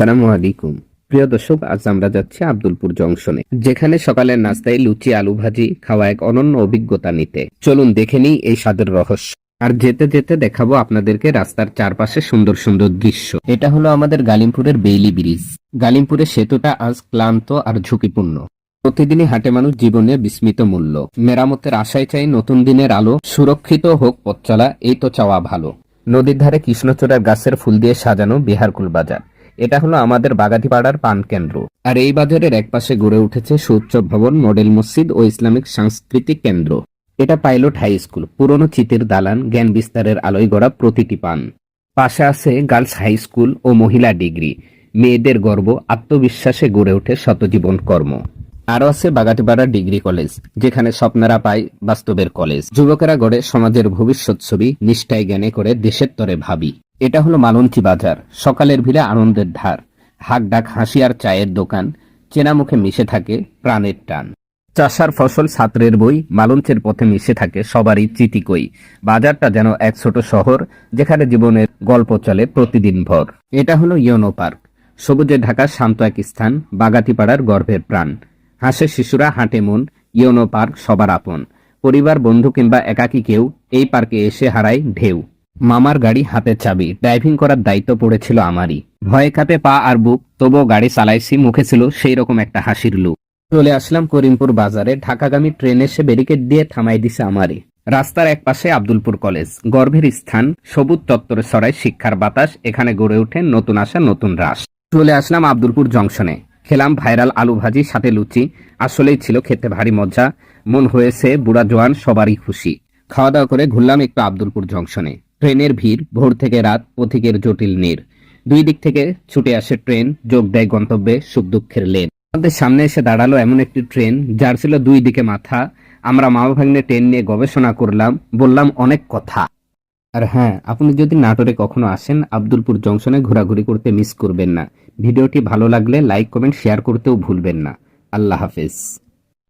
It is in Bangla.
সালামু আলাইকুম। প্রিয় দর্শক, আজ আমরা যাচ্ছি আব্দুলপুর জংশনে, যেখানে সকালের নাস্তায় লুচি, আলু ভাজি খাওয়া এক অনন্য অভিজ্ঞতা নিতে। চলুন দেখে নিই এই স্বাদের রহস্য। আর যেতে যেতে দেখাবো আপনাদেরকে রাস্তার চারপাশে সুন্দর সুন্দর দৃশ্য। এটা হলো আমাদের গালিমপুরের বেইলি ব্রিজ। গালিমপুরের সেতুটা আজ ক্লান্ত আর ঝুঁকিপূর্ণ। প্রতিদিনই হাটে মানুষ জীবনে বিস্মিত মূল্য। মেরামতের আশায় চাই নতুন দিনের আলো, সুরক্ষিত হোক পথ চলা এই তো চাওয়া ভালো। নদীর ধারে কৃষ্ণচূড়ার গাছের ফুল দিয়ে সাজানো বিহারকুল বাজার। এটা হলো আমাদের বাগাতিপাড়ার পান কেন্দ্র। আর এই বাজারের একপাশে গড়ে উঠেছে সুউচ্চ ভবন, মডেল মসজিদ ও ইসলামিক সাংস্কৃতিক কেন্দ্র। এটা পাইলট হাই স্কুল, পুরনো চিতের দালান, জ্ঞান বিস্তারের আলোয় গড়া প্রতিটি পান। পাশে আছে গার্লস হাই স্কুল ও মহিলা ডিগ্রি। মেয়েদের গর্ব, আত্মবিশ্বাসে গড়ে ওঠে শতজীবন কর্ম। আরও আছে বাগাতিপাড়া ডিগ্রি কলেজ, যেখানে স্বপ্নেরা পায় বাস্তবের কলেজ। যুবকেরা গড়ে সমাজের ভবিষ্যৎ ছবি, নিষ্ঠায় জ্ঞানে করে দেশের তরে ভাবি। এটা হলো মালঞ্চি বাজার, সকালের ভিড়ে আনন্দের ধার। হাক ডাক, হাসি আর চায়ের দোকান, চেনা মুখে মিশে থাকে প্রাণের টান। চাষার ফসল ছাত্রের বই মালঞ্চের পথে মিশে থাকে সবারই চিতিকই বাজারটা যেন এক ছোট শহর, যেখানে জীবনের গল্প চলে প্রতিদিন ভর। এটা হলো ইয়োনো পার্ক, সবুজে ঢাকা শান্ত এক স্থান, বাগাতিপাড়ার গর্ভের প্রাণ। হাসে শিশুরা, হাঁটে মন, ইয়োনো পার্ক সবার আপন। পরিবার, বন্ধু কিংবা একাকী কেউ এই পার্কে এসে হারায় ঢেউ। মামার গাড়ি হাতে চাবি। ড্রাইভিং করার দায়িত্ব পড়েছিল আমারই। ভয়ে কাঁপে পা আর বুক, তবুও গাড়ি চালাইছি, মুখে ছিল সেই রকম একটা হাসির লুক। চলে আসলাম করিমপুর বাজারে। ঢাকাগামী ট্রেন এসে ব্যারিকেড দিয়ে থামাই দিছে আমারই। রাস্তার এক পাশে আব্দুলপুর কলেজ গর্ভের স্থান, সবুজ চত্বরে ছড়ায় শিক্ষার বাতাস, এখানে গড়ে ওঠে নতুন আশা, নতুন রাস চলে আসলাম আব্দুলপুর জংশনে খেলাম ভাইরাল আলু ভাজি, সাথে লুচি। আসলেই ছিল খেতে ভারী মজা। মন হয়েছে বুড়া জোয়ান, সবারই খুশি। খাওয়া দাওয়া করে ঘুরলাম একটু আব্দুলপুর জংশনে ট্রেনের ভিড় ভোর থেকে রাত পথিকের জটিল নীর। দুই দিক থেকে ছুটে আসে ট্রেন, যোগ দেয় গন্তব্যে সুখ দুঃখের লেন। আমাদের সামনে এসে দাঁড়াল এমন একটি ট্রেন, যার ছিল দুই দিকে মাথা। আমরা মা ভাগ্নে ট্রেন নিয়ে গবেষণা করলাম, বললাম অনেক কথা। আর হ্যাঁ আপনি যদি নাটোরে কখনো আসেন, আব্দুলপুর জংশনে ঘোরাঘুরি করতে মিস করবেন না। ভিডিওটি ভালো লাগলে লাইক, কমেন্ট, শেয়ার করতেও ভুলবেন না। আল্লাহ হাফেজ।